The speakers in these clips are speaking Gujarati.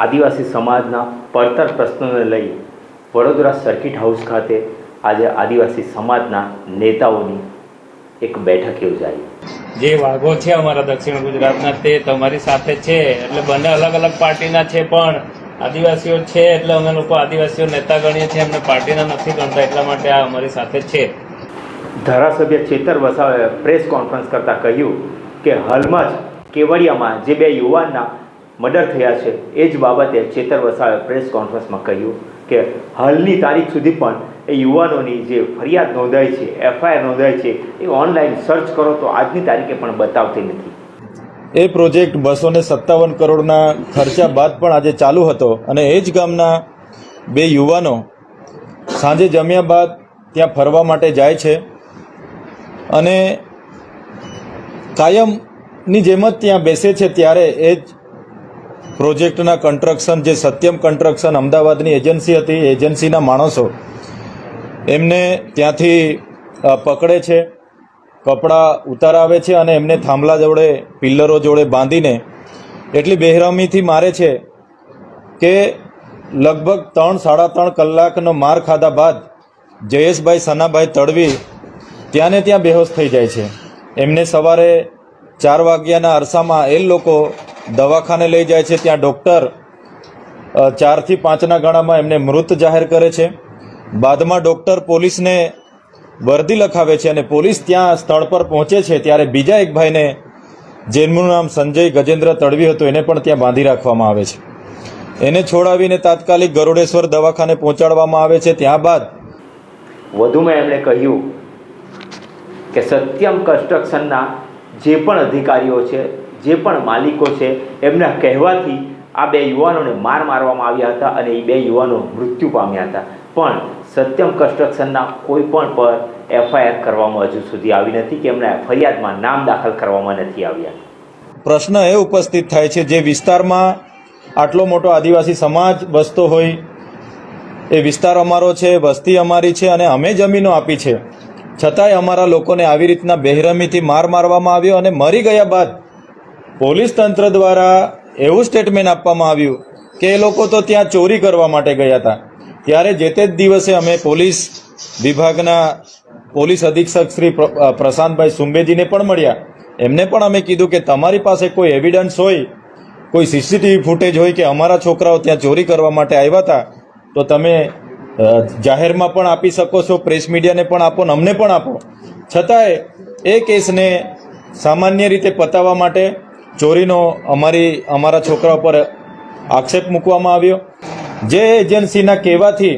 આદિવાસી સમાજના પડતર પ્રશ્નોને લઈ વડોદરા સર્કિટ હાઉસ ખાતે આજે આદિવાસી સમાજના નેતાઓની એક બેઠક યોજાઈ જે વાઘો છે અમારા દક્ષિણ ગુજરાતના તે તમારી સાથે છે. એટલે બંને અલગ અલગ પાર્ટીના છે પણ આદિવાસીઓ છે એટલે અમે લોકો આદિવાસીઓ નેતા ગણીએ છીએ. એમને પાર્ટીના નથી ગણતા એટલા માટે આ અમારી સાથે છે. ધારાસભ્ય ચેતર વસાવાએ પ્રેસ કોન્ફરન્સ કરતાં કહ્યું કે હાલમાં જ કેવડિયામાં જે બે યુવાનના મર્ડર થયા છે એ જ બાબતે ચેતર વસાવાએ પ્રેસ કોન્ફરન્સમાં કહ્યું કે હાલની તારીખ સુધી પણ એ યુવાનોની જે ફરિયાદ નોંધાય છે એફઆઈઆર નોંધાય છે, એ ઓનલાઈન સર્ચ કરો તો આજની તારીખે પણ બતાવતી નથી. એ પ્રોજેક્ટ બસો ને સત્તાવન કરોડના ખર્ચા બાદ પણ આજે ચાલુ હતો અને એ જ ગામના બે યુવાનો સાંજે જમ્યા બાદ ત્યાં ફરવા માટે જાય છે અને કાયમની જેમ જ ત્યાં બેસે છે ત્યારે એ જ પ્રોજેક્ટના કન્સ્ટ્રક્શન જે સત્યમ કન્સ્ટ્રક્શન અમદાવાદની એજન્સી હતી એજન્સીના માણસો એમને ત્યાંથી પકડે છે, કપડાં ઉતારાવે છે અને એમને થાંભલા જોડે, પિલ્લરો જોડે બાંધીને એટલી બેહરામીથી મારે છે કે લગભગ ત્રણ, સાડા ત્રણ કલાકનો માર ખાધા બાદ જયેશભાઈ સનાભાઈ તડવી ત્યાં ને ત્યાં બેહોશ થઈ જાય છે. એમને સવારે ચાર વાગ્યાના અરસામાં એ લોકો દવાખાને લઈ જાય છે. ત્યાં ડૉક્ટર ચારથી પાંચના ગાળામાં એમને મૃત જાહેર કરે છે. બાદમાં ડૉક્ટર પોલીસને વર્દી લખાવે છે અને પોલીસ ત્યાં સ્થળ પર પહોંચે છે ત્યારે બીજા એક ભાઈને, જેમનું નામ સંજય ગજેન્દ્ર તડવી હતું, એને પણ ત્યાં બાંધી રાખવામાં આવે છે. એને છોડાવીને તાત્કાલિક ગરુડેશ્વર દવાખાને પહોંચાડવામાં આવે છે. ત્યારબાદ વધુમાં એમણે કહ્યું કે સત્યમ કન્સ્ટ્રક્શનના જે પણ અધિકારીઓ છે, જે પણ માલિકો છે, એમના કહેવાથી આ બે યુવાનોને માર મારવામાં આવ્યા હતા અને એ બે યુવાનો મૃત્યુ પામ્યા હતા. પણ સત્યમ કન્સ્ટ્રક્શનના કોઈ પણ પર એફઆઈઆર કરવામાં હજુ સુધી આવી નથી કે એમના ફરિયાદમાં નામ દાખલ કરવામાં નથી આવ્યા. પ્રશ્ન એ ઉપસ્થિત થાય છે જે વિસ્તારમાં આટલો મોટો આદિવાસી સમાજ વસતો હોય, એ વિસ્તાર અમારો છે, વસ્તી અમારી છે અને અમે જમીનો આપી છે. છતાંય અમારા લોકોને આવી રીતના બેહરમીથી માર મારવામાં આવ્યો અને મરી ગયા બાદ પોલીસ તંત્ર દ્વારા એવું સ્ટેટમેન્ટ આપવામાં આવ્યું કે એ લોકો તો ત્યાં ચોરી કરવા માટે ગયા હતા. ત્યારે જે તે જ દિવસે અમે પોલીસ વિભાગના પોલીસ અધિક્ષક શ્રી પ્રશાંતભાઈ સુંબેજીને પણ મળ્યા. એમને પણ અમે કીધું કે તમારી પાસે કોઈ એવિડન્સ હોય, કોઈ સીસીટીવી ફૂટેજ હોય કે અમારા છોકરાઓ ત્યાં ચોરી કરવા માટે આવ્યા હતા, તો તમે જાહેરમાં પણ આપી શકો છો, પ્રેસ મીડિયાને પણ આપો ને અમને પણ આપો. છતાંય એ કેસને સામાન્ય રીતે પતાવવા માટે ચોરીનો અમારી, અમારા છોકરા પર આક્ષેપ મૂકવામાં આવ્યો. જે એજન્સીના કહેવાથી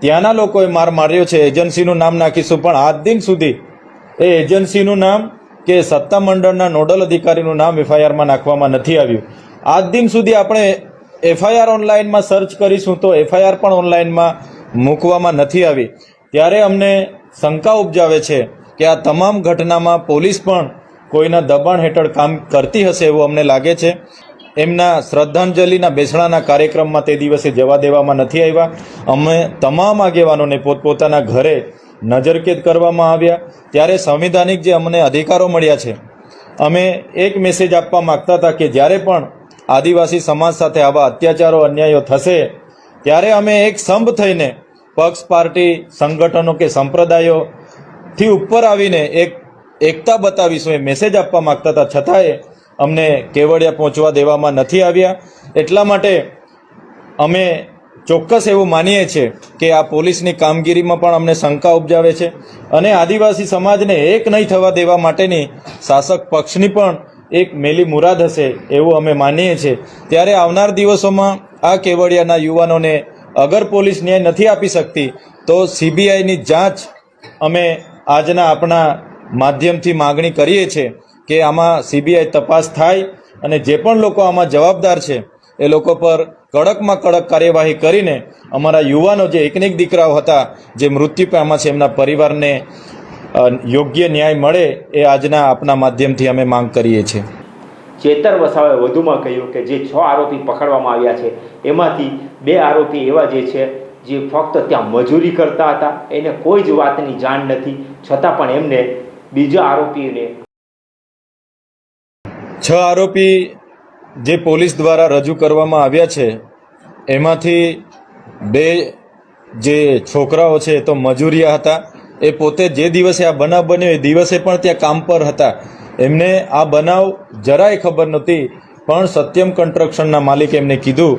ત્યાંના લોકોએ માર માર્યો છે, એજન્સીનું નામ નાખીશું, પણ આજ દિન સુધી એ એજન્સીનું નામ કે સત્તામંડળના નોડલ અધિકારીનું નામ એફઆઈઆરમાં નાખવામાં નથી આવ્યું. આજ દિન સુધી આપણે એફઆઈઆર ઓનલાઈનમાં સર્ચ કરીશું તો એફઆઈઆર પણ ઓનલાઈનમાં મૂકવામાં નથી આવી. ત્યારે અમને શંકા ઉપજાવે છે કે આ તમામ ઘટનામાં પોલીસ પણ કોઈના દબાણ હેઠળ કામ કરતી હશે એવું અમને લાગે છે. એમના શ્રદ્ધાંજલિના બેસણાના કાર્યક્રમમાં તે દિવસે જવા દેવામાં નથી આવ્યા. અમે તમામ આગેવાનોને પોતપોતાના ઘરે નજરકેદ કરવામાં આવ્યા. ત્યારે સંવિધાનિક જે અમને અધિકારો મળ્યા છે, અમે એક મેસેજ આપવા માગતા હતા કે જ્યારે પણ આદિવાસી સમાજ સાથે આવા અત્યાચારો, અન્યાયો થશે, ત્યારે અમે એક સંભ થઈને પક્ષ, પાર્ટી, સંગઠનો કે સંપ્રદાયોથી ઉપર આવીને એક એકતા બતાવીશું એ મેસેજ આપવા માગતા હતા. છતાંય અમને કેવડિયા પહોંચવા દેવામાં નથી આવ્યા. એટલા માટે અમે ચોક્કસ એવું માનીએ છીએ કે આ પોલીસની કામગીરીમાં પણ અમને શંકા ઉપજાવે છે અને આદિવાસી સમાજને એક નહીં થવા દેવા માટેની શાસક પક્ષની પણ એક મેલી મુરાદ હશે એવું અમે માનીએ છીએ. ત્યારે આવનાર દિવસોમાં આ કેવડિયાના યુવાનોને અગર પોલીસ ન્યાય નથી આપી શકતી, તો સીબીઆઈની જાંચ અમે આજના આપણા માધ્યમથી માગણી કરીએ છીએ. કે આમાં સીબીઆઈ તપાસ થાય અને જે પણ લોકો આમાં જવાબદાર છે, એ લોકો પર કડકમાં કડક કાર્યવાહી કરીને અમારા યુવાનો જે એકનેક દીકરાઓ હતા, જે મૃત્યુ પામ્યા છે, એમના પરિવારને યોગ્ય ન્યાય મળે એ આજના આપના માધ્યમથી અમે માંગ કરીએ છીએ. ચેતર વસાવાએ વધુમાં કહ્યું કે જે છ આરોપી પકડવામાં આવ્યા છે, એમાંથી બે આરોપી એવા જે છે, જે ફક્ત ત્યાં મજૂરી કરતા હતા, એને કોઈ જ વાતની જાણ નથી, છતાં પણ એમને બીજા આરોપીને છ આરોપી જે પોલીસ દ્વારા રજૂ કરવામાં આવ્યા છે, એમાંથી બે જે છોકરાઓ છે તો મજૂરિયા હતા. એ પોતે જે દિવસે આ બનાવ બન્યો એ દિવસે પણ ત્યાં કામ પર હતા. એમને આ બનાવ જરાય ખબર નહોતી, પણ સત્યમ કન્સ્ટ્રક્શનના માલિકે એમને કીધું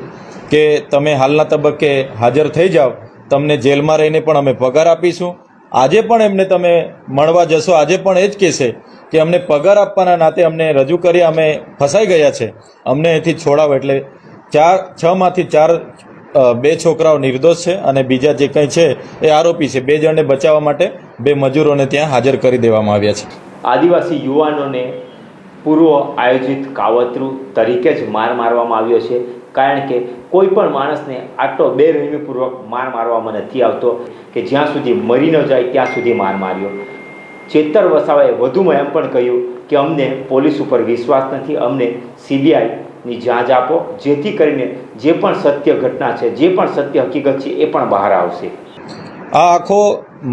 કે તમે હાલના તબક્કે હાજર થઈ જાઓ, તમને જેલમાં રહીને પણ અમે પગાર આપીશું. આજે પણ એમને તમે મળવા જશો, આજે પણ એ જ કહેશે. કે અમને પગાર આપવાના નાતે અમને રજૂ કરી અમે ફસાઈ ગયા છે. અમને અહીંથી છોડાવો એટલે ચાર, છ માંથી ચાર બે છોકરાઓ નિર્દોષ છે અને બીજા જે કંઈ છે એ આરોપી છે. બે જણને બચાવવા માટે બે મજૂરોને ત્યાં હાજર કરી દેવામાં આવ્યા છે. આદિવાસી યુવાનોને પૂર્વ આયોજિત કાવતરું તરીકે જ માર મારવામાં આવ્યો છે. કારણ કે કોઈ પણ માણસને આટલો બેરહમીપૂર્વક માર મારવામાં નથી આવતો કે જ્યાં સુધી મરી ન જાય ત્યાં સુધી માર માર્યો. ચેતર વસાવાએ વધુમાં એમ પણ કહ્યું કે અમને પોલીસ ઉપર વિશ્વાસ નથી, અમને સીબીઆઈની જાંચ આપો, જેથી કરીને જે પણ સત્ય ઘટના છે, જે પણ સત્ય હકીકત છે, એ પણ બહાર આવશે. આ આખો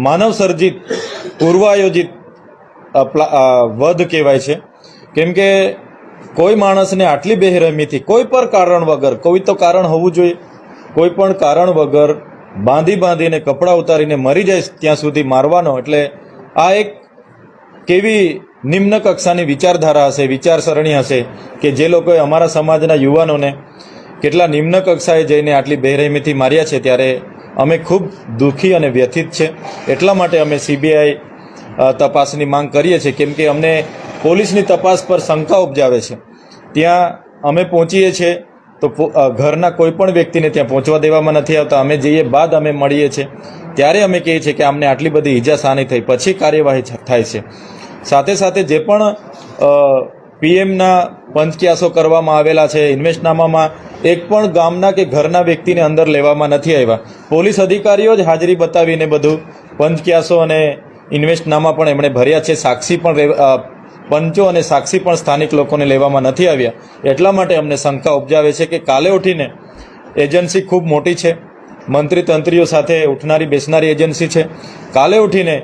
માનવ સર્જિત પૂર્વાયોજિત વધ કહેવાય છે. કેમ કે કોઈ માણસને આટલી બેહરમીથી કોઈ પણ કારણ વગર, કોઈ તો કારણ હોવું જોઈએ, કોઈ પણ કારણ વગર બાંધી બાંધીને કપડાં ઉતારીને મરી જાય ત્યાં સુધી મારવાનો, એટલે આ એક કેવી નિમ્ન કક્ષાની વિચારધારા હશે, વિચારસરણી હશે કે જે લોકોએ અમારા સમાજના યુવાનોને કેટલા નિમ્ન કક્ષાએ જઈને આટલી બેરહેમીથી માર્યા છે ત્યારે અમે ખૂબ દુઃખી અને વ્યથિત છે. એટલા માટે અમે સીબીઆઈ તપાસની માંગ કરીએ છીએ. કેમ કે અમને પોલીસની તપાસ પર શંકા ઉપજાવે છે. ત્યાં અમે પહોંચીએ છીએ તો ઘરના કોઈ પણ વ્યક્તિને ત્યાં પહોંચવા દેવામાં નથી આવતા. અમે જઈએ બાદ અમે મળીએ છીએ. ત્યારે અમે કહીએ છીએ કે અમને આટલી બધી ઈજા સાની થઈ. પછી કાર્યવાહી થાય છે. સાથે સાથે જે પણ પીએમના પંચક્યાસો કરવામાં આવેલા છે, ઇન્વેસ્ટનામામાં એક પણ ગામના કે ઘરના વ્યક્તિને અંદર લેવામાં નથી આવ્યા. પોલીસ અધિકારીઓ જ હાજરી બતાવીને બધું પંચક્યાસો અને ઇન્વેસ્ટનામા પણ એમણે ભર્યા છે. સાક્ષી પણ પંચો અને સાક્ષી પણ સ્થાનિક લોકોને લેવામાં નથી આવ્યા. એટલા માટે અમને શંકા ઉપજાવે છે કે કાલે ઉઠીને એજન્સી ખૂબ મોટી છે. મંત્રી તંત્રીઓ સાથે ઉઠનારી બેસનારી એજન્સી છે. કાલે ઉઠીને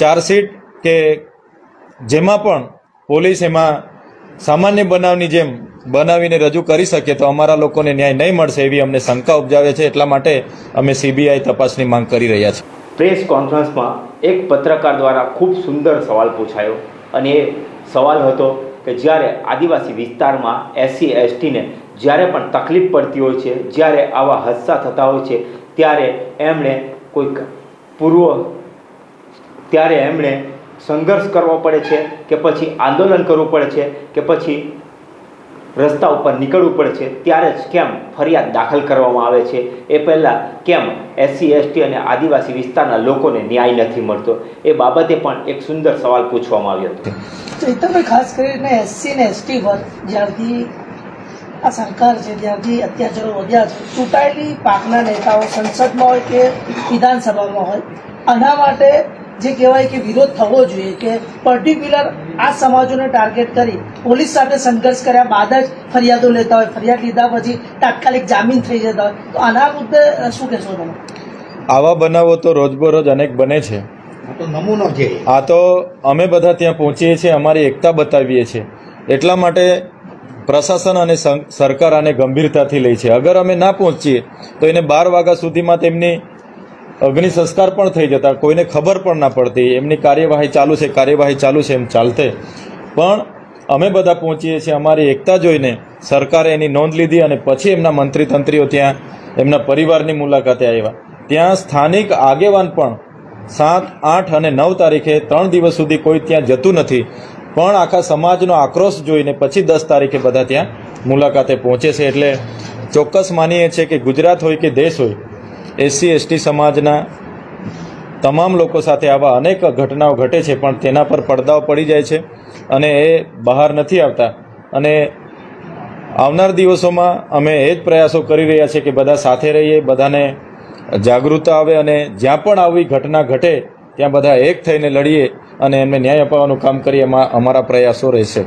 ચાર્જશીટ કે જેમાં પણ પોલીસ એમાં સામાન્ય બનાવની જેમ બનાવીને રજૂ કરી શકીએ તો અમારા લોકોને ન્યાય નહીં મળશે એવી અમને શંકા ઉપજાવે છે. એટલા માટે અમે સીબીઆઈ તપાસની માંગ કરી રહ્યા છીએ. પ્રેસ કોન્ફરન્સમાં એક પત્રકાર દ્વારા ખૂબ સુંદર સવાલ પૂછાયો અને એ સવાલ હતો કે જ્યારે આદિવાસી વિસ્તારમાં એસસી, એસટીને જ્યારે પણ તકલીફ પડતી હોય છે, જ્યારે આવા હાદસા થતા હોય છે, ત્યારે એમણે કોઈક પૂર્વ, ત્યારે એમણે સંઘર્ષ કરવો પડે છે કે પછી આંદોલન કરવું પડે છે કે પછી રસ્તા ઉપર નીકળવું પડે છે, ત્યારે જ કેમ ફરિયાદ દાખલ કરવામાં આવે છે? એ પહેલાં કેમ એસસી એસટી અને આદિવાસી વિસ્તારના લોકોને ન્યાય નથી મળતો? એ બાબતે પણ એક સુંદર સવાલ પૂછવામાં આવ્યો હતો. ચૈતનભાઈ ખાસ કરીને એસસી ને એસટી વર્ગ જ્યારથી આ સરકાર છે, ત્યારથી અત્યાચારો વધ્યા છે, ચૂંટાયેલી પાકના નેતાઓ સંસદમાં હોય કે વિધાનસભામાં હોય, આના માટે જે કહેવાય કે વિરોધ થવો જોઈએ કે પર્ટિક્યુલર આ સમાજોને ટાર્ગેટ કરી પોલીસ સાથે સંઘર્ષ કર્યા બાદ જ ફરિયાદો લેતા હોય ફરિયાદ લીધા પછી તાત્કાલિક જામીન થઈ જતા હોય. તો આના મુદ્દે શું કહેશો તમે? આવા બનાવો તો રોજબરોજ અનેક બને છે. તો નમૂનો છે. આ તો અમે બધા ત્યાં પહોંચીએ છીએ અમારી એકતા બતાવીએ છીએ. એટલા માટે પ્રશાસન અને સરકાર આને ગંભીરતાથી લે છે. અગર અમે ના પહોંચીએ તો એને બાર વાગ્યા સુધીમાં તેમની અગ્નિ સંસ્કાર પણ થઈ જતા, કોઈને ખબર પણ ના પડતી, એમની કાર્યવાહી ચાલુ છે, કાર્યવાહી ચાલુ છે, એમ ચાલતે. પણ અમે બધા પહોંચીએ છીએ અમારી એકતા જોઈને, સરકારે એની નોંધ લીધી અને પછી એમના મંત્રી તંત્રીઓ ત્યાં, એમના પરિવારની મુલાકાતે આવ્યા. ત્યાં સ્થાનિક આગેવાન પણ સાત, આઠ અને નવ તારીખે ત્રણ દિવસ સુધી કોઈ ત્યાં જતું નથી. પણ આખા સમાજનો આક્રોશ જોઈને પછી દસ તારીખે બધા ત્યાં મુલાકાતે પહોંચે છે. એટલે ચોક્કસ માનીએ છીએ કે ગુજરાત હોય કે દેશ હોય એસસી, એસટી સમાજના તમામ લોકો સાથે આવા અનેક ઘટનાઓ ઘટે છે, પણ તેના પર પડદાઓ પડી જાય છે અને એ બહાર નથી આવતા. અને આવનાર દિવસોમાં અમે એ જ પ્રયાસો કરી રહ્યા છીએ કે બધા સાથે રહીએ, બધાને જાગૃતતા આવે અને જ્યાં પણ આવી ઘટના ઘટે, ત્યાં બધા એક થઈને લડીએ અને એમને ન્યાય અપાવવાનું કામ કરીએ. એમાં અમારા પ્રયાસો રહેશે.